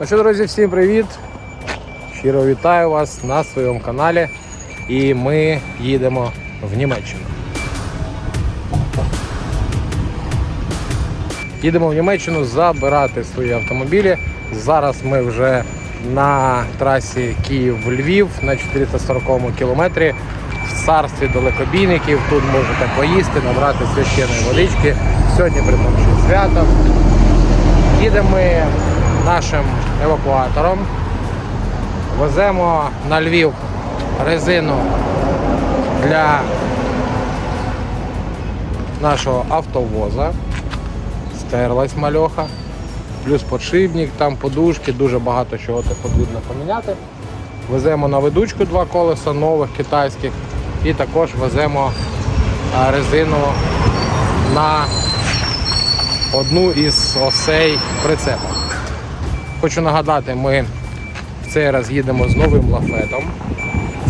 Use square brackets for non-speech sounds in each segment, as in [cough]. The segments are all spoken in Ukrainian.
Ну що, друзі, всім привіт! Щиро вітаю вас на своєму каналі. І ми їдемо в Німеччину. Їдемо в Німеччину забирати свої автомобілі. Зараз ми вже на трасі Київ-Львів на 440 кілометрі в царстві далекобійників. Тут можете поїсти, набрати священної водички. Сьогодні при тому, що свято. Їдемо ми нашим евакуатором. Веземо на Львів резину для нашого автовоза. Стерлась мальоха. Плюс подшипник, там подушки, дуже багато чого потрібно поміняти. Веземо на ведучку два колеса нових китайських і також веземо резину на одну із осей прицепа. Хочу нагадати, ми в цей раз їдемо з новим лафетом.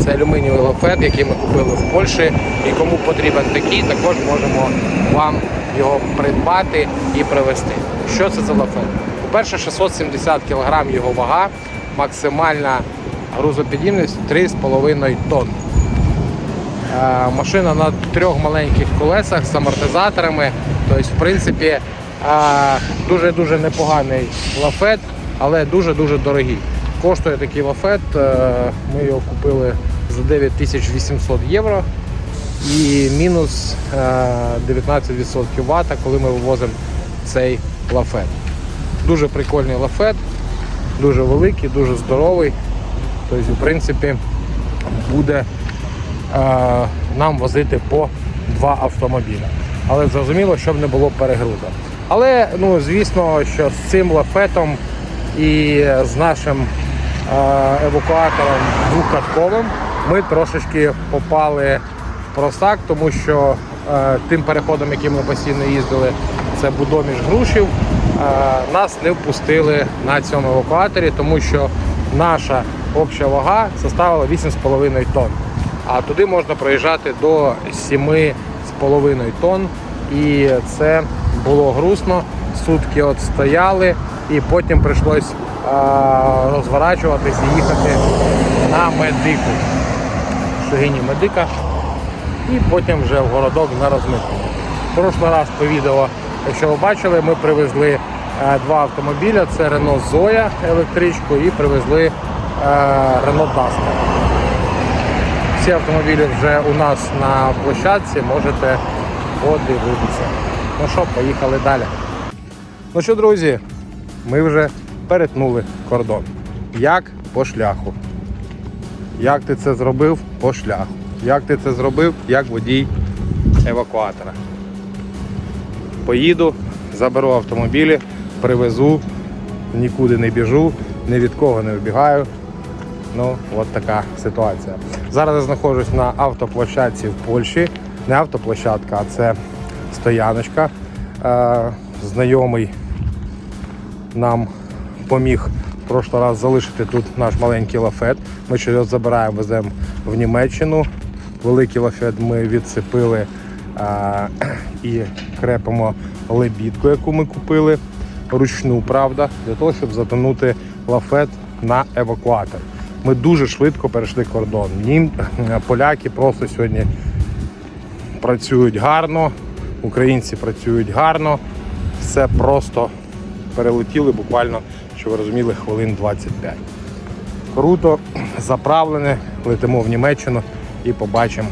Це алюмінієвий лафет, який ми купили в Польщі. І кому потрібен такий, також можемо вам його придбати і привезти. Що це за лафет? По-перше, 670 кг його вага, максимальна грузопідійність 3,5 тонн. Е, Машина на трьох маленьких колесах з амортизаторами. Тобто, в принципі, е, дуже-дуже непоганий лафет, але дуже-дуже дорогий. Коштує такий лафет. е, Ми його купили за 9800 євро і мінус е, 19% вата, коли ми вивозимо цей лафет. Дуже прикольний лафет, дуже великий, дуже здоровий. Тобто, в принципі, буде е, нам возити по два автомобілі. Але зрозуміло, щоб не було перегрузу. Але ну, звісно, що з цим лафетом і з нашим е, евакуатором двокатковим ми трошечки попали в просак, тому що е, тим переходом, яким ми постійно їздили, це Будоміж Грушів, е, нас не впустили на цьому евакуаторі, тому що наша обща вага составила 8,5 тонн. А туди можна проїжджати до 7,5 тонн. І це було грустно. Сутки от стояли, і потім прийшлось розворачуватись і їхати на медику. Шогині медика. І потім вже в городок на розмитку. Прошлий раз по відео, якщо ви бачили, ми привезли е, два автомобіля. Це Renault Zoya електричку і привезли е, Renault Duster. Всі автомобілі вже у нас на площадці, можете подивитися. Ну що, поїхали далі. Ну що, друзі, ми вже перетнули кордон. Як по шляху. Як ти це зробив по шляху? Як ти це зробив як водій евакуатора? Поїду, заберу автомобілі, привезу, нікуди не біжу, ні від кого не вбігаю. Ну, от така ситуація. Зараз я знаходжусь на автоплощадці в Польщі. Не автоплощадка, а це стояночка. Е, знайомий нам поміг в раз залишити тут наш маленький лафет. Ми його забираємо, веземо в Німеччину. Великий лафет ми відсипили е, і крепимо лебідку, яку ми купили ручну, правда, для того, щоб затонути лафет на евакуатор. Ми дуже швидко перейшли кордон. Нім поляки просто сьогодні працюють гарно, українці працюють гарно. Все просто перелетіли буквально, щоб ви розуміли, хвилин 25. Круто, заправлене, летимо в Німеччину і побачимо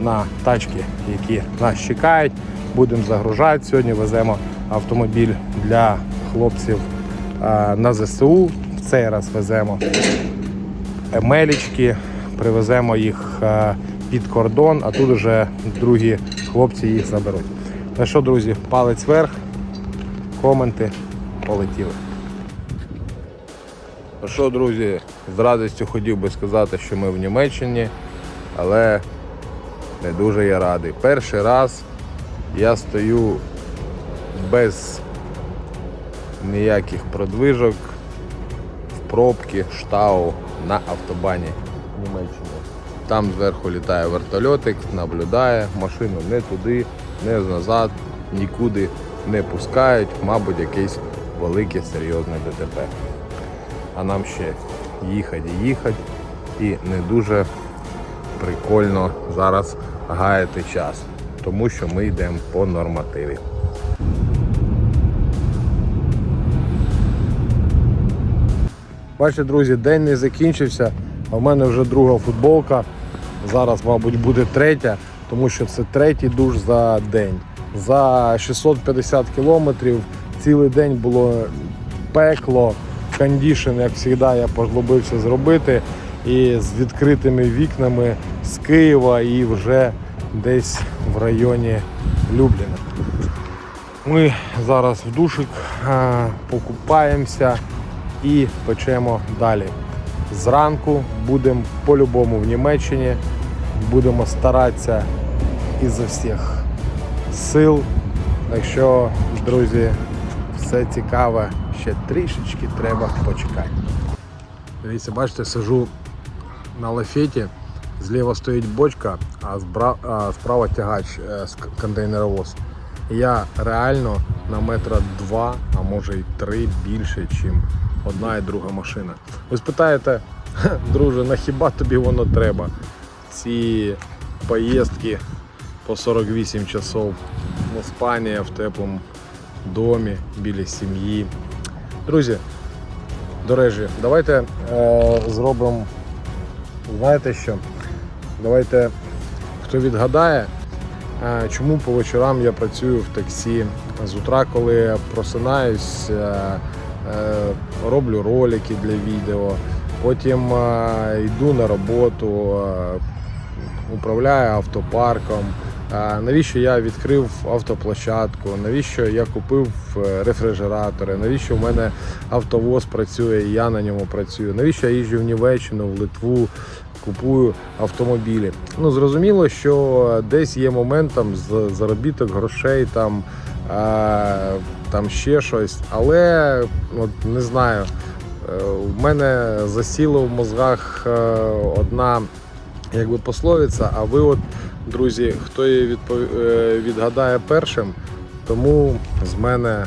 на тачки, які нас чекають. Будемо загружати. Сьогодні веземо автомобіль для хлопців на ЗСУ. В цей раз веземо емелічки, привеземо їх під кордон, а тут вже другі хлопці їх заберуть. Ну що, друзі, палець вверх, коменти, полетіли. Ну що, друзі, з радістю хотів би сказати, що ми в Німеччині, але не дуже я радий. Перший раз я стою без ніяких продвижок в пробки штау на автобані Німеччини. Там зверху літає вертольотик, наблюдає, машину не туди, не назад, нікуди не пускають, мабуть, якийсь велике серйозне ДТП. А нам ще їхати і їхати. І не дуже прикольно зараз гаяти час, тому що ми йдемо по нормативі. Бачите, друзі, день не закінчився, а в мене вже друга футболка. Зараз, мабуть, буде третя, тому що це третій душ за день. За 650 кілометрів цілий день було пекло, кондішн, як завжди, я поглубився зробити. І з відкритими вікнами з Києва і вже десь в районі Любліна. Ми зараз в душик покупаємося і печемо далі. Зранку будемо по-любому в Німеччині. Будемо старатися із всіх сил. Так що, друзі, все цікаве, ще трішечки треба почекати. Дивіться, бачите, сижу на лафеті, зліва стоїть бочка, а справа тягач е, з контейнеровоз. Я реально на метра два, а може й три більше, ніж одна і друга машина. Ви спитаєте, друже, на хіба тобі воно треба? Ці поїздки по 48 часов в Іспанії в теплому домі, біля сім'ї. Друзі, до речі, давайте е, зробимо, знаєте що? Давайте, хто відгадає, е, чому по вечорам я працюю в таксі з утра, коли я просинаюсь, е, е, роблю ролики для відео, потім е, йду на роботу, е, управляю автопарком. Навіщо я відкрив автоплощадку? Навіщо я купив е, рефрижератори? Навіщо в мене автовоз працює і я на ньому працюю? Навіщо я їжджу в Німеччину, в Литву, купую автомобілі? Ну зрозуміло, що десь є момент з заробіток грошей, там, е, там ще щось, але от, не знаю. Е, У мене засіло в мозгах е, одна якби пословиця, а ви от, друзі, хто її відпов... е, відгадає першим, тому з мене,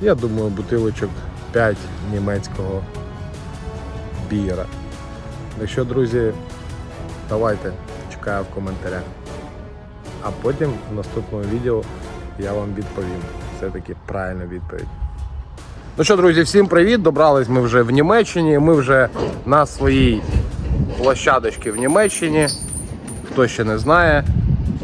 я думаю, бутилочок 5 німецького біра. Якщо, друзі, давайте, чекаю в коментарях. А потім в наступному відео я вам відповім. Все-таки правильна відповідь. Ну що, друзі, всім привіт! Добрались ми вже в Німеччині. Ми вже на своїй площадочці в Німеччині. Хто ще не знає,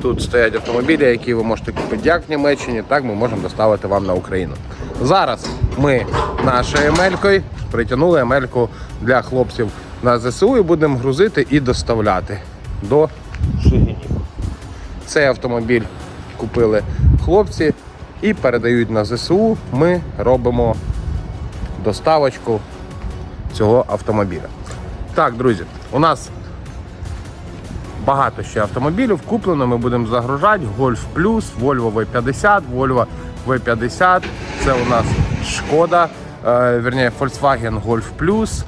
тут стоять автомобілі, які ви можете купити як в Німеччині, так ми можемо доставити вам на Україну. Зараз ми нашою емелькою притягнули емельку для хлопців на ЗСУ і будемо грузити і доставляти до Шигинів. Цей автомобіль купили хлопці і передають на ЗСУ. Ми робимо доставочку цього автомобіля. Так, друзі, у нас багато ще автомобілів куплено. Ми будемо загружати Golf Plus, Volvo V50, Volvo V50. Це у нас Шкода, е, верніше Volkswagen Golf Plus.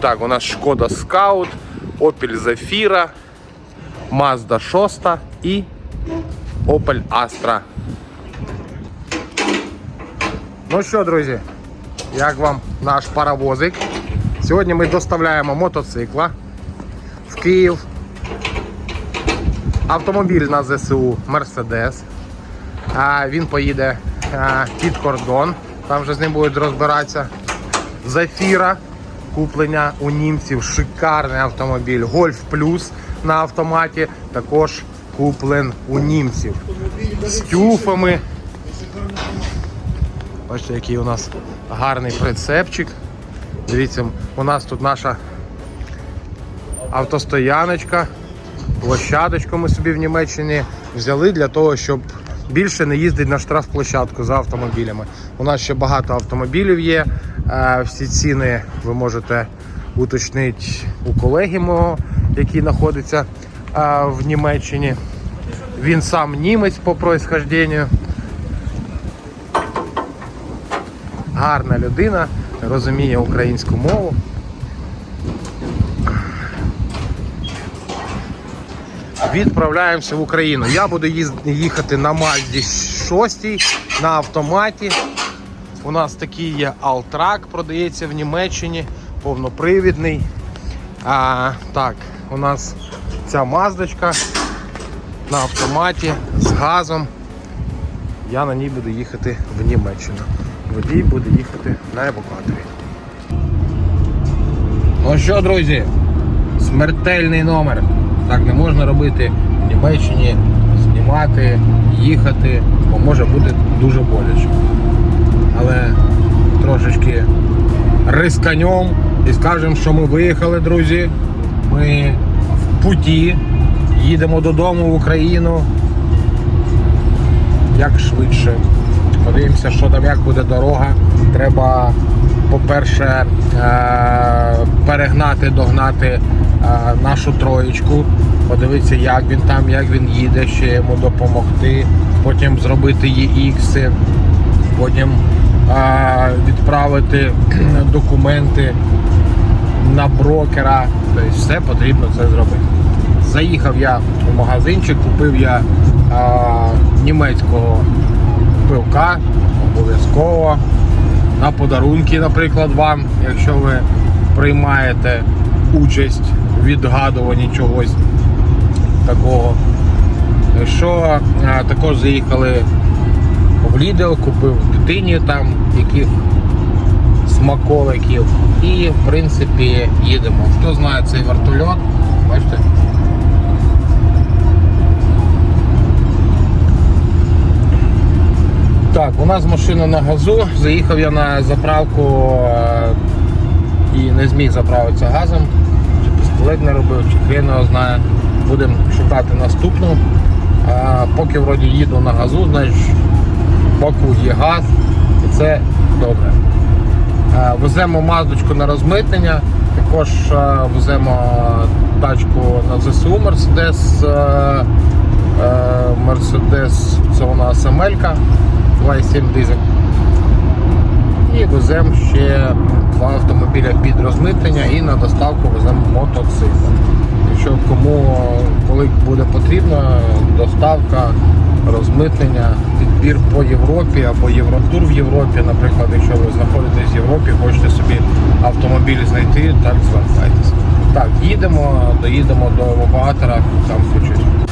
Так, у нас Шкода Scout, Opel Zafira, Mazda 6 і Opel Astra. Ну що, друзі, як вам наш паровозик? Сьогодні ми доставляємо мотоцикла в Київ. Автомобіль на ЗСУ Мерседес. Він поїде під кордон. Там вже з ним будуть розбиратися. Зафіра. Куплення у німців. Шикарний автомобіль. Гольф Плюс на автоматі. Також куплен у німців. З тюфами. Бачите, який у нас гарний прицепчик. Дивіться, у нас тут наша автостояночка, площадочку ми собі в Німеччині взяли для того, щоб більше не їздити на штрафплощадку за автомобілями. У нас ще багато автомобілів є. Е, Всі ціни ви можете уточнити у колеги мого, який знаходиться е, в Німеччині. Він сам німець по происхожденню. Гарна людина, розуміє українську мову. Відправляємося в Україну. Я буду їхати на Мазді 6 на автоматі. У нас такий є Алтрак, продається в Німеччині, повнопривідний. А, так, у нас ця маздочка на автоматі з газом. Я на ній буду їхати в Німеччину. Водій буде їхати на евакуаторі. Ну що, друзі, смертельний номер. Так не можна робити в Німеччині, знімати, їхати, бо може бути дуже боляче. Але трошечки рисканем і скажемо, що ми виїхали, друзі. Ми в путі, їдемо додому в Україну. Як швидше. Подивимося, що там, як буде дорога. Треба, по-перше, е, перегнати, догнати нашу троєчку, подивитися, як він там, як він їде, ще йому допомогти, потім зробити ЄХ, потім е, відправити [clears throat] документи на брокера. Тобто все потрібно це зробити. Заїхав я в магазинчик, купив я німецького пивка, обов'язково. На подарунки, наприклад, вам, якщо ви приймаєте участь у відгадуванні чогось такого. Що також заїхали в Lidl, купив дитині там яких смаколиків. І в принципі їдемо. Хто знає цей вертольот, бачите? Так, у нас машина на газу. Заїхав я на заправку е, і не зміг заправитися газом. Чи пістолет не робив, чи хрен його знає. Будемо шукати наступну. А, поки вроді їду на газу, значить в боку є газ і це добре. Е, Веземо маздочку на розмитнення, також е, веземо тачку на ЗСУ Мерседес. Мерседес це у нас Емелька 2,7 дизель. І веземо ще два автомобіля під розмитнення і на доставку веземо мотоцикл. Якщо кому коли буде потрібно, доставка, розмитнення, підбір по Європі або Євротур в Європі, наприклад, якщо ви знаходитесь в Європі, хочете собі автомобіль знайти, так звертайтеся. Так, їдемо, доїдемо до евакуатора, там включусь.